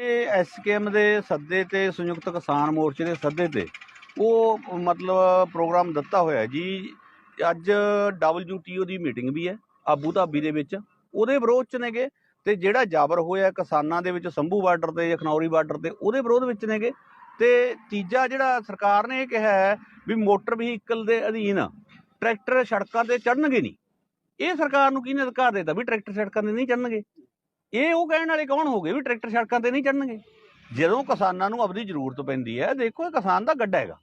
ਇਹ ਐਸਕੇਐਮ ਦੇ ਸੱਦੇ ਤੇ ਸੰਯੁਕਤ ਕਿਸਾਨ ਮੋਰਚੇ ਦੇ ਸੱਦੇ ਤੇ ਉਹ ਮਤਲਬ ਪ੍ਰੋਗਰਾਮ ਦਿੱਤਾ ਹੋਇਆ ਜੀ। ਅੱਜ WTO ਦੀ ਮੀਟਿੰਗ ਵੀ ਹੈ, ਆਬੂ ਧਾਬੀ ਦੇ ਵਿੱਚ। ਉਹਦੇ ਵਿਰੋਧ ਚ ਨੇਗੇ ਤੇ ਜਿਹੜਾ ਜਾਬਰ ਹੋਇਆ ਕਿਸਾਨਾਂ ਦੇ ਵਿੱਚ, ਸੰਭੂ ਬਾਰਡਰ ਤੇ ਖਨੌਰੀ ਬਾਰਡਰ ਤੇ, ਉਹਦੇ ਵਿਰੋਧ ਵਿੱਚ ਨੇਗੇ। ਤੇ ਤੀਜਾ ਜਿਹੜਾ ਸਰਕਾਰ ਨੇ ਇਹ ਕਿਹਾ ਹੈ ਵੀ ਮੋਟਰ ਵਹੀਕਲ ਦੇ ਅਧੀਨ ਟਰੈਕਟਰ ਸੜਕਾਂ ਤੇ ਚੜਨਗੇ ਨਹੀਂ। ਇਹ ਸਰਕਾਰ ਨੂੰ ਕਿਹਨੇ ਅਧਿਕਾਰ ਦਿੱਤਾ ਵੀ ਟਰੈਕਟਰ ਸੜਕਾਂ ਤੇ ਨਹੀਂ ਚੜਨਗੇ ਇਹ ਉਹ ਕਹਿਣ ਵਾਲੇ ਕੌਣ ਹੋ ਗਏ ਵੀ ਟਰੈਕਟਰ ਸੜਕਾਂ ਤੇ ਨਹੀਂ ਚੜਨਗੇ ਜਦੋਂ ਕਿਸਾਨਾਂ ਨੂੰ ਆਪਣੀ ਜ਼ਰੂਰਤ ਪੈਂਦੀ ਹੈ, ਦੇਖੋ ਇਹ ਕਿਸਾਨ ਦਾ ਗੱਡਾ ਹੈਗਾ।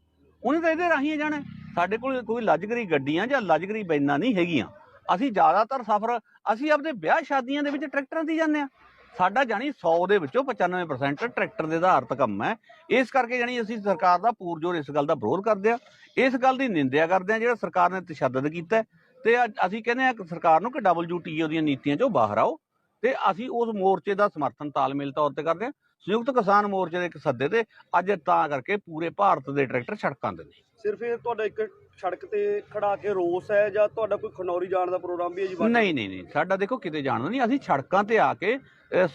ਉਹਨੇ ਤਾਂ ਇਹਦੇ ਰਾਹੀਂ ਜਾਣਾ ਸਾਡੇ ਕੋਲ ਕੋਈ ਲੱਜਗਰੀ ਗੱਡੀਆਂ ਜਾਂ ਲੱਜਗਰੀ ਬੈਨਾਂ ਨਹੀਂ ਹੈਗੀਆਂ। ਅਸੀਂ ਜ਼ਿਆਦਾਤਰ ਸਫ਼ਰ, ਅਸੀਂ ਆਪਣੇ ਵਿਆਹ ਸ਼ਾਦੀਆਂ ਦੇ ਵਿੱਚ ਟਰੈਕਟਰਾਂ ਤੇ ਜਾਂਦੇ ਆ ਸਾਡਾ ਜਾਨੀ 100 ਦੇ ਵਿੱਚੋਂ 95% ਟਰੈਕਟਰ ਦੇ ਆਧਾਰਿਤ ਕੰਮ ਹੈ। ਇਸ ਕਰਕੇ ਜਾਨੀ ਅਸੀਂ ਸਰਕਾਰ ਦਾ ਪੂਰਜੋਰ ਇਸ ਗੱਲ ਦਾ ਵਿਰੋਧ ਕਰਦੇ ਆ ਇਸ ਗੱਲ ਦੀ ਨਿੰਦਿਆ ਕਰਦੇ ਆ ਜਿਹੜਾ ਸਰਕਾਰ ਨੇ ਤਸ਼ੱਦਦ ਕੀਤਾ ਤੇ ਅਸੀਂ ਕਹਿੰਦੇ ਆ ਸਰਕਾਰ ਨੂੰ ਕਿ WTO ਦੀਆਂ ਨੀਤੀਆਂ ਚੋਂ ਬਾਹਰ ਆਓ ਤੇ ਅਸੀਂ ਉਸ ਮੋਰਚੇ ਦਾ ਸਮਰਥਨ ਤਾਲਮੇਲ ਤੌਰ ਤੇ ਕਰਦੇ ਹਾਂ। ਸੰਯੁਕਤ ਕਿਸਾਨ ਮੋਰਚੇ ਦੇ ਇੱਕ ਸੱਦੇ ਤੇ ਅੱਜ ਤਾਂ ਕਰਕੇ ਪੂਰੇ ਭਾਰਤ ਦੇ ਟਰੈਕਟਰ ਸੜਕਾਂ ਤੇ ਨੇ। ਸਿਰਫ ਇਹ ਤੁਹਾਡਾ ਇੱਕ ਸੜਕ ਤੇ ਖੜਾ ਕੇ ਰੋਸ ਹੈ ਜਾਂ ਤੁਹਾਡਾ ਕੋਈ ਖਨੌਰੀ ਜਾਣ ਦਾ ਪ੍ਰੋਗਰਾਮ ਵੀ ਹੈ ਜੀ? ਨਹੀਂ ਨਹੀਂ ਨਹੀਂ ਸਾਡਾ ਦੇਖੋ ਕਿਤੇ ਜਾਣਾ ਨਹੀਂ। ਅਸੀਂ ਸੜਕਾਂ ਤੇ ਆ ਕੇ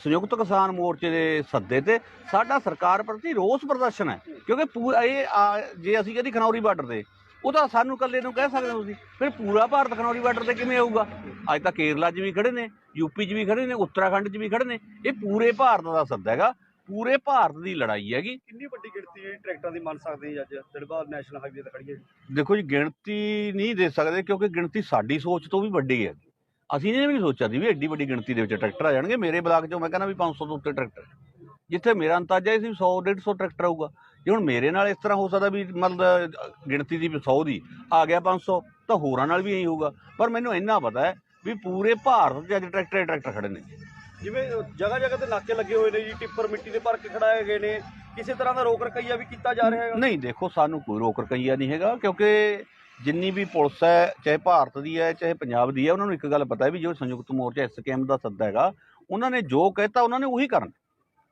ਸੰਯੁਕਤ ਕਿਸਾਨ ਮੋਰਚੇ ਦੇ ਸੱਦੇ ਤੇ ਸਾਡਾ ਸਰਕਾਰ ਪ੍ਰਤੀ ਰੋਸ ਪ੍ਰਦਰਸ਼ਨ ਹੈ। ਕਿਉਂਕਿ ਪੂਰਾ ਇਹ ਜੇ ਅਸੀਂ ਕਹਿੰਦੀ ਖਨੌਰੀ ਬਾਰਡਰ ਤੇ ਉਹ ਤਾਂ ਸਾਨੂੰ ਇਕੱਲੇ ਨੂੰ ਕਹਿ ਸਕਦੇ ਹੋ ਤੁਸੀਂ। ਫਿਰ ਪੂਰਾ ਭਾਰਤ ਖਨੌਰੀ ਬਾਰਡਰ ਤੇ ਕਿਵੇਂ ਆਊਗਾ? ਅੱਜ ਤਾਂ ਕੇਰਲਾ 'ਚ ਵੀ ਖੜੇ ਨੇ ਯੂਪੀ 'ਚ ਵੀ ਖੜੇ ਨੇ ਉੱਤਰਾਖੰਡ 'ਚ ਵੀ ਖੜੇ ਨੇ। ਇਹ ਪੂਰੇ ਭਾਰਤ ਦਾ ਸੱਦਾ ਹੈਗਾ। ਪੂਰੇ ਭਾਰਤ ਦੀ ਲੜਾਈ ਹੈਗੀ। ਕਿੰਨੀ ਵੱਡੀ ਗਿਣਤੀ ਹੈ ਟਰੈਕਟਰਾਂ ਦੀ ਮੰਨ ਸਕਦੇ ਹਾਂ ਅੱਜ? ਦਿਲਬਾਗ ਨੈਸ਼ਨਲ ਹਾਈਵੇ ਤੇ ਖੜੀ ਹੈ ਦੇਖੋ ਜੀ ਗਿਣਤੀ ਨਹੀਂ ਦੇ ਸਕਦੇ ਕਿਉਂਕਿ ਗਿਣਤੀ ਸਾਡੀ ਸੋਚ ਤੋਂ ਵੀ ਵੱਡੀ ਹੈ ਅਸੀਂ ਇਹ ਵੀ ਨਹੀਂ ਸੋਚਿਆ ਸੀ ਵੀ ਐਡੀ ਵੱਡੀ ਗਿਣਤੀ ਦੇ ਵਿੱਚ ਟਰੈਕਟਰ ਆ ਜਾਣਗੇ। ਮੇਰੇ ਬਲਾਕ 'ਚੋਂ ਮੈਂ ਕਹਿੰਦਾ ਵੀ 500 ਤੋਂ ਉੱਤੇ ਟਰੈਕਟਰ। ਜਿੱਥੇ ਮੇਰਾ ਅੰਦਾਜ਼ਾ ਸੀ 100 150 ਟਰੈਕਟਰ ਆਊਗਾ। ਜੇ ਹੁਣ ਮੇਰੇ ਨਾਲ ਇਸ ਤਰ੍ਹਾਂ ਹੋ ਸਕਦਾ ਵੀ ਮਤਲਬ ਗਿਣਤੀ ਦੀ 100 ਦੀ ਆ ਗਿਆ 500 ਤਾਂ ਹੋਰਾਂ ਨਾਲ ਵੀ ਇਹੀ ਹੋਊਗਾ। ਪਰ ਮੈਨੂੰ ਇੰਨਾ ਪਤਾ ਹੈ ਵੀ ਪੂਰੇ ਭਾਰਤ 'ਚ ਅੱਜ ਟਰੈਕਟਰ ਟਰੈਕਟਰ ਖੜੇ ਨੇ। ਜਿਵੇਂ ਜਗ੍ਹਾ ਜਗ੍ਹਾ ਤੇ ਨਾਕੇ ਲੱਗੇ ਹੋਏ ਨੇ ਜੀ ਟਿੱਪਰ ਮਿੱਟੀ ਦੇ ਭਰ ਕੇ ਖੜਾਏ ਗਏ ਨੇ। ਕਿਸੇ ਤਰ੍ਹਾਂ ਦਾ ਰੋਕ ਰਕਈਆ ਵੀ ਕੀਤਾ ਜਾ ਰਿਹਾ ਹੈਗਾ? ਨਹੀਂ ਦੇਖੋ ਸਾਨੂੰ ਕੋਈ ਰੋਕ ਰਕਈਆ ਨਹੀਂ ਹੈਗਾ ਕਿਉਂਕਿ ਜਿੰਨੀ ਵੀ ਪੁਲਿਸ ਹੈ ਚਾਹੇ ਭਾਰਤ ਦੀ ਹੈ ਚਾਹੇ ਪੰਜਾਬ ਦੀ ਹੈ ਉਹਨਾਂ ਨੂੰ ਇੱਕ ਗੱਲ ਪਤਾ ਹੈ ਵੀ ਜੋ ਸੰਯੁਕਤ ਮੋਰਚਾ ਐਸਕੇਐਮ ਦਾ ਸੱਦਾ ਹੈਗਾ ਉਹਨਾਂ ਨੇ ਜੋ ਕਹਿਤਾ ਉਹਨਾਂ ਨੇ ਉਹੀ ਕਰਨਾ।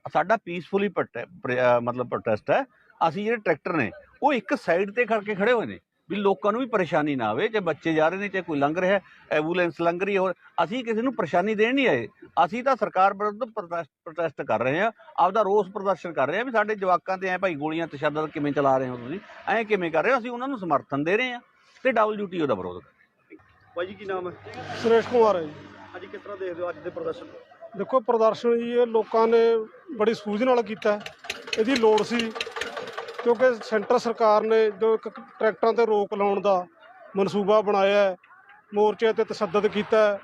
ਸਾਡਾ ਪੀਸਫੁਲੀ ਮਤਲਬ ਪ੍ਰੋਟੈਸਟ ਹੈ ਅਸੀਂ ਜਿਹੜੇ ਟਰੈਕਟਰ ਨੇ ਉਹ ਇੱਕ ਸਾਈਡ ਤੇ ਖੜ ਕੇ ਖੜੇ ਹੋਏ ਨੇ ਵੀ ਲੋਕਾਂ ਨੂੰ ਵੀ ਪਰੇਸ਼ਾਨੀ ਨਾ ਆਵੇ ਜੇ ਬੱਚੇ ਜਾ ਰਹੇ ਨੇ ਚਾਹੇ ਕੋਈ ਲੰਘ ਰਿਹਾ ਹੈ ਐਂਬੂਲੈਂਸ ਲੰਘ ਰਹੀ ਹੈ ਹੋਰ ਅਸੀਂ ਕਿਸੇ ਨੂੰ ਪਰੇਸ਼ਾਨੀ ਦੇਣ ਨਹੀਂ ਆਏ ਅਸੀਂ ਤਾਂ ਸਰਕਾਰ ਵਿਰੁੱਧ ਪ੍ਰੋਟੈਸਟ ਕਰ ਰਹੇ ਹਾਂ ਆਪਦਾ ਰੋਸ ਪ੍ਰਦਰਸ਼ਨ ਕਰ ਰਹੇ ਹਾਂ ਵੀ ਸਾਡੇ ਜਵਾਕਾਂ ਤੇ ਐ ਭਾਈ ਗੋਲੀਆਂ ਤਸ਼ੱਦਦ ਕਿਵੇਂ ਚਲਾ ਰਹੇ ਹੋ ਤੁਸੀਂ ਐ ਕਿਵੇਂ ਕਰ ਰਹੇ ਹੋ ਅਸੀਂ ਉਹਨਾਂ ਨੂੰ ਸਮਰਥਨ ਦੇ ਰਹੇ ਹਾਂ ਤੇ WTO ਦਾ ਵਿਰੋਧ ਕਰ ਰਹੇ ਭਾਈ ਜੀ ਕੀ ਨਾਮ ਹੈ ਸੁਰੇਸ਼ ਕੁਮਾਰ ਹੈ ਜੀ ਅੱਜ ਕਿਸ ਤਰ੍ਹਾਂ ਦੇਖਦੇ ਹੋ ਅੱਜ ਦੇ ਪ੍ਰਦਰਸ਼ਨ ਨੂੰ? ਦੇਖੋ ਪ੍ਰਦਰਸ਼ਨ ਜੀ ਇਹ ਲੋਕਾਂ ਨੇ ਬੜੀ ਸੂਝ ਨਾਲ ਕੀਤਾ ਹੈ। ਇਹਦੀ ਲੋੜ ਸੀ ਕਿਉਂਕਿ ਸੈਂਟਰ ਸਰਕਾਰ ਨੇ ਜੋ ਇੱਕ ਟਰੈਕਟਰਾਂ ਤੇ ਰੋਕ ਲਾਉਣ ਦਾ ਮਨਸੂਬਾ ਬਣਾਇਆ ਹੈ, ਮੋਰਚੇ ਤੇ ਤਸੱਦਦ ਕੀਤਾ ਹੈ।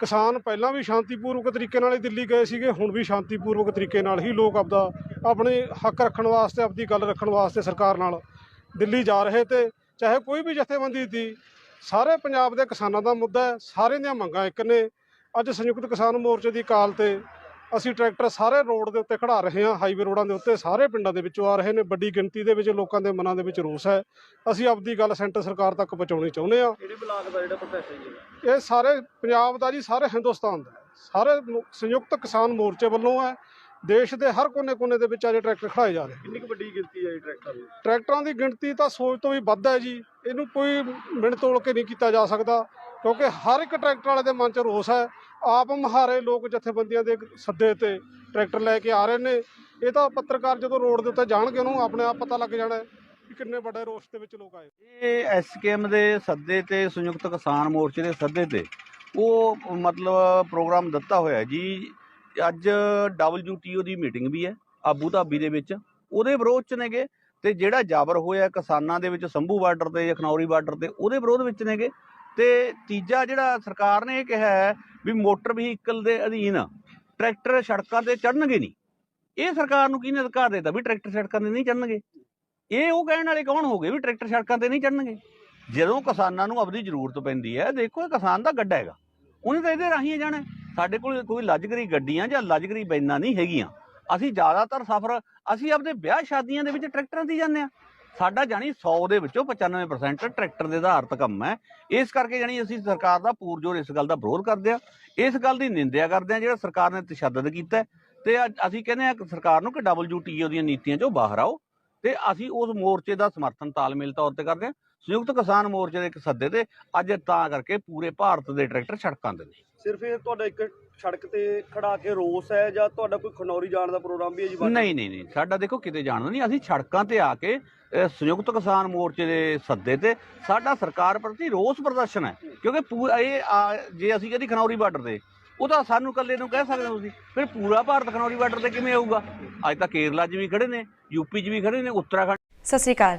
ਕਿਸਾਨ ਪਹਿਲਾਂ ਵੀ ਸ਼ਾਂਤੀਪੂਰਵਕ ਤਰੀਕੇ ਨਾਲ ਹੀ ਦਿੱਲੀ ਗਏ ਸੀਗੇ, ਹੁਣ ਵੀ ਸ਼ਾਂਤੀਪੂਰਵਕ ਤਰੀਕੇ ਨਾਲ ਹੀ ਲੋਕ ਆਪਦਾ ਆਪਣੇ ਹੱਕ ਰੱਖਣ ਵਾਸਤੇ, ਆਪਦੀ ਗੱਲ ਰੱਖਣ ਵਾਸਤੇ ਸਰਕਾਰ ਨਾਲ ਦਿੱਲੀ ਜਾ ਰਹੇ ਤੇ ਚਾਹੇ ਕੋਈ ਵੀ ਜਥੇਬੰਦੀ ਸੀ ਸਾਰੇ ਪੰਜਾਬ ਦੇ ਕਿਸਾਨਾਂ ਦਾ ਮੁੱਦਾ ਹੈ, ਸਾਰਿਆਂ ਦੀਆਂ ਮੰਗਾਂ ਇੱਕ ਨੇ। ਅੱਜ ਸੰਯੁਕਤ ਕਿਸਾਨ ਮੋਰਚੇ ਦੀ ਕਾਲ ਤੇ ਅਸੀਂ ਟਰੈਕਟਰ ਸਾਰੇ ਰੋਡ ਦੇ ਉੱਤੇ ਖੜਾ ਰਹੇ ਹਾਂ ਹਾਈਵੇ ਰੋਡਾਂ ਦੇ ਉੱਤੇ ਸਾਰੇ ਪਿੰਡਾਂ ਦੇ ਵਿੱਚੋਂ ਆ ਰਹੇ ਨੇ ਵੱਡੀ ਗਿਣਤੀ ਦੇ ਵਿੱਚ ਲੋਕਾਂ ਦੇ ਮਨਾਂ ਦੇ ਵਿੱਚ ਰੋਸ ਹੈ। ਅਸੀਂ ਆਪਦੀ ਗੱਲ ਸੈਂਟਰ ਸਰਕਾਰ ਤੱਕ ਪਹੁੰਚਾਉਣੀ ਚਾਹੁੰਦੇ ਹਾਂ। ਕਿਹੜੇ ਬਲਾਕ ਦਾ ਜਿਹੜਾ ਪ੍ਰੋਟੈਸਟ ਹੈ ਜੀ? ਇਹ ਸਾਰੇ ਪੰਜਾਬ ਦਾ ਜੀ ਸਾਰੇ ਹਿੰਦੁਸਤਾਨ ਦਾ। ਸਾਰੇ ਸੰਯੁਕਤ ਕਿਸਾਨ ਮੋਰਚੇ ਵੱਲੋਂ ਹੈ। ਦੇਸ਼ ਦੇ ਹਰ ਕੋਨੇ-ਕੋਨੇ ਦੇ ਵਿੱਚ ਅੱਜ ਟਰੈਕਟਰ ਖੜਾਏ ਜਾ ਰਹੇ ਕਿੰਨੀ ਕੁ ਵੱਡੀ ਗਿਣਤੀ ਹੈ ਜੀ ਟਰੈਕਟਰਾਂ ਦੀ? ਟਰੈਕਟਰਾਂ ਦੀ ਗਿਣਤੀ ਤਾਂ ਸੋਚ ਤੋਂ ਵੀ ਵੱਧ ਹੈ ਜੀ। ਇਹਨੂੰ ਕੋਈ ਮਿੰਟ ਤੋਲ ਕੇ ਨਹੀਂ ਕੀਤਾ ਜਾ ਸਕਦਾ। ਕਿਉਂਕਿ ਹਰ ਇੱਕ ਟਰੈਕਟਰ ਵਾਲੇ ਦੇ ਮਨ 'ਚ ਰੋਸ ਹੈ। ਆਪ ਮਹਾਰੇ ਲੋਕ ਜਥੇਬੰਦੀਆਂ ਦੇ ਸੱਦੇ ਤੇ ਟਰੈਕਟਰ ਲੈ ਕੇ ਆ ਰਹੇ ਨੇ। ਇਹ ਤਾਂ ਪੱਤਰਕਾਰ ਜਦੋਂ ਰੋਡ ਦੇ ਉੱਤੇ ਜਾਣਗੇ ਉਹਨੂੰ ਆਪਣੇ ਆਪ ਪਤਾ ਲੱਗ ਜਾਣਾ ਕਿ ਕਿੰਨੇ ਵੱਡੇ ਰੋਸ ਦੇ ਵਿੱਚ ਲੋਕ ਆਏ। ਇਹ ਐਸਕੇਐਮ ਦੇ ਸੱਦੇ ਤੇ ਸੰਯੁਕਤ ਕਿਸਾਨ ਮੋਰਚੇ ਦੇ ਸੱਦੇ ਤੇ ਉਹ ਮਤਲਬ ਪ੍ਰੋਗਰਾਮ ਦਿੱਤਾ ਹੋਇਆ ਜੀ। ਅੱਜ WTO ਦੀ ਮੀਟਿੰਗ ਵੀ ਹੈ ਆਬੂ ਧਾਬੀ ਦੇ ਵਿੱਚ। ਉਹਦੇ ਵਿਰੋਧ ਚ ਨੇਗੇ ਤੇ ਜਿਹੜਾ ਜਾਬਰ ਹੋਇਆ ਕਿਸਾਨਾਂ ਦੇ ਵਿੱਚ ਸੰਭੂ ਬਾਰਡਰ ਤੇ ਜਾਂ ਖਨੌਰੀ ਬਾਰਡਰ ਤੇ ਉਹਦੇ ਵਿਰੋਧ ਵਿੱਚ ਨੇਗੇ। ਤੇ ਤੀਜਾ ਜਿਹੜਾ ਸਰਕਾਰ ਨੇ ਇਹ ਕਿਹਾ ਹੈ ਵੀ ਮੋਟਰ ਵਹੀਕਲ ਦੇ ਅਧੀਨ ਟਰੈਕਟਰ ਸੜਕਾਂ ਤੇ ਚੜਨਗੇ ਨਹੀਂ। ਇਹ ਸਰਕਾਰ ਨੂੰ ਕਿਹਨੇ ਅਧਿਕਾਰ ਦਿੱਤਾ ਵੀ ਟਰੈਕਟਰ ਸੜਕਾਂ ਤੇ ਨਹੀਂ ਚੜਨਗੇ ਇਹ ਉਹ ਕਹਿਣ ਵਾਲੇ ਕੌਣ ਹੋ ਗਏ ਵੀ ਟਰੈਕਟਰ ਸੜਕਾਂ ਤੇ ਨਹੀਂ ਚੜਨਗੇ ਜਦੋਂ ਕਿਸਾਨਾਂ ਨੂੰ ਆਪਣੀ ਜ਼ਰੂਰਤ ਪੈਂਦੀ ਹੈ, ਦੇਖੋ ਇਹ ਕਿਸਾਨ ਦਾ ਗੱਡਾ ਹੈਗਾ। ਉਹਨੇ ਤਾਂ ਇਹਦੇ ਰਾਹੀਂ ਜਾਣਾ ਸਾਡੇ ਕੋਲ ਕੋਈ ਲੱਜਗਰੀ ਗੱਡੀਆਂ ਜਾਂ ਲੱਜਗਰੀ ਬੈਨਾਂ ਨਹੀਂ ਹੈਗੀਆਂ। ਅਸੀਂ ਜ਼ਿਆਦਾਤਰ ਸਫ਼ਰ, ਅਸੀਂ ਆਪਦੇ ਵਿਆਹ ਸ਼ਾਦੀਆਂ ਦੇ ਵਿੱਚ ਟਰੈਕਟਰਾਂ ਤੇ ਜਾਂਦੇ ਆ ਸਾਡਾ ਜਾਨੀ 100 ਦੇ ਵਿੱਚੋਂ 95% ਟਰੈਕਟਰ ਦੇ ਆਧਾਰਿਤ ਕੰਮ ਹੈ ਇਸ ਕਰਕੇ ਜਾਨੀ ਅਸੀਂ ਸਰਕਾਰ ਦਾ ਪੂਰਜੋਰ ਇਸ ਗੱਲ ਦਾ ਵਿਰੋਧ ਕਰਦੇ ਆ ਇਸ ਗੱਲ ਦੀ ਨਿੰਦਿਆ ਕਰਦੇ ਆ ਜਿਹੜਾ ਸਰਕਾਰ ਨੇ ਤਸ਼ੱਦਦ ਕੀਤਾ ਹੈ। ਤੇ ਅਸੀਂ ਕਹਿੰਦੇ ਆ ਸਰਕਾਰ ਨੂੰ ਕਿ WTO ਦੀਆਂ ਨੀਤੀਆਂ ਚੋਂ ਬਾਹਰ ਆਓ ਤੇ ਅਸੀਂ ਉਸ ਮੋਰਚੇ ਦਾ ਸਮਰਥਨ ਤਾਲਮੇਲ ਤੌਰ ਤੇ ਕਰਦੇ ਹਾਂ ਸੰਯੁਕਤ ਕਿਸਾਨ ਮੋਰਚੇ ਦੇ ਇੱਕ ਸੱਦੇ ਤੇ ਅੱਜ ਤਾਂ ਕਰਕੇ ਪੂਰੇ ਭਾਰਤ ਦੇ ਟਰੈਕਟਰ ਸੜਕਾਂ ਤੇ ਨੇ। ਸਿਰਫ ਇਹ ਤੁਹਾਡਾ ਇੱਕ ਸੜਕ ਤੇ ਖੜਾ ਕੇ ਰੋਸ ਹੈ ਜਾਂ ਤੁਹਾਡਾ ਕੋਈ ਖਨੌਰੀ ਜਾਣ ਦਾ ਪ੍ਰੋਗਰਾਮ ਵੀ ਹੈ ਜੀ? ਨਹੀਂ ਨਹੀਂ ਨਹੀਂ ਸਾਡਾ ਦੇਖੋ ਕਿਤੇ ਜਾਣ ਦਾ ਨਹੀਂ ਅਸੀਂ ਸੜਕਾਂ ਤੇ ਆ ਕੇ ਸੰਯੁਕਤ ਕਿਸਾਨ ਮੋਰਚੇ ਦੇ ਸੱਦੇ ਤੇ ਸਾਡਾ ਸਰਕਾਰ ਪ੍ਰਤੀ ਰੋਸ ਪ੍ਰਦਰਸ਼ਨ ਹੈ। ਕਿਉਂਕਿ ਪੂਰਾ ਇਹ ਜੇ ਅਸੀਂ ਕਹਿੰਦੇ ਖਨੌਰੀ ਬਾਰਡਰ ਤੇ ਉਹ ਤਾਂ ਸਾਨੂੰ ਇਕੱਲੇ ਨੂੰ ਕਹਿ ਸਕਦੇ ਹੋ ਤੁਸੀਂ। ਫਿਰ ਪੂਰਾ ਭਾਰਤ ਖਨੌਰੀ ਬਾਰਡਰ ਤੇ ਕਿਵੇਂ ਆਊਗਾ? ਅੱਜ ਤਾਂ ਕੇਰਲਾ 'ਚ ਵੀ ਖੜੇ ਨੇ ਯੂਪੀ 'ਚ ਵੀ ਖੜੇ ਨੇ ਉੱਤਰਾਖੰਡ ਸਤਿ ਸ਼੍ਰੀ ਅਕਾਲ।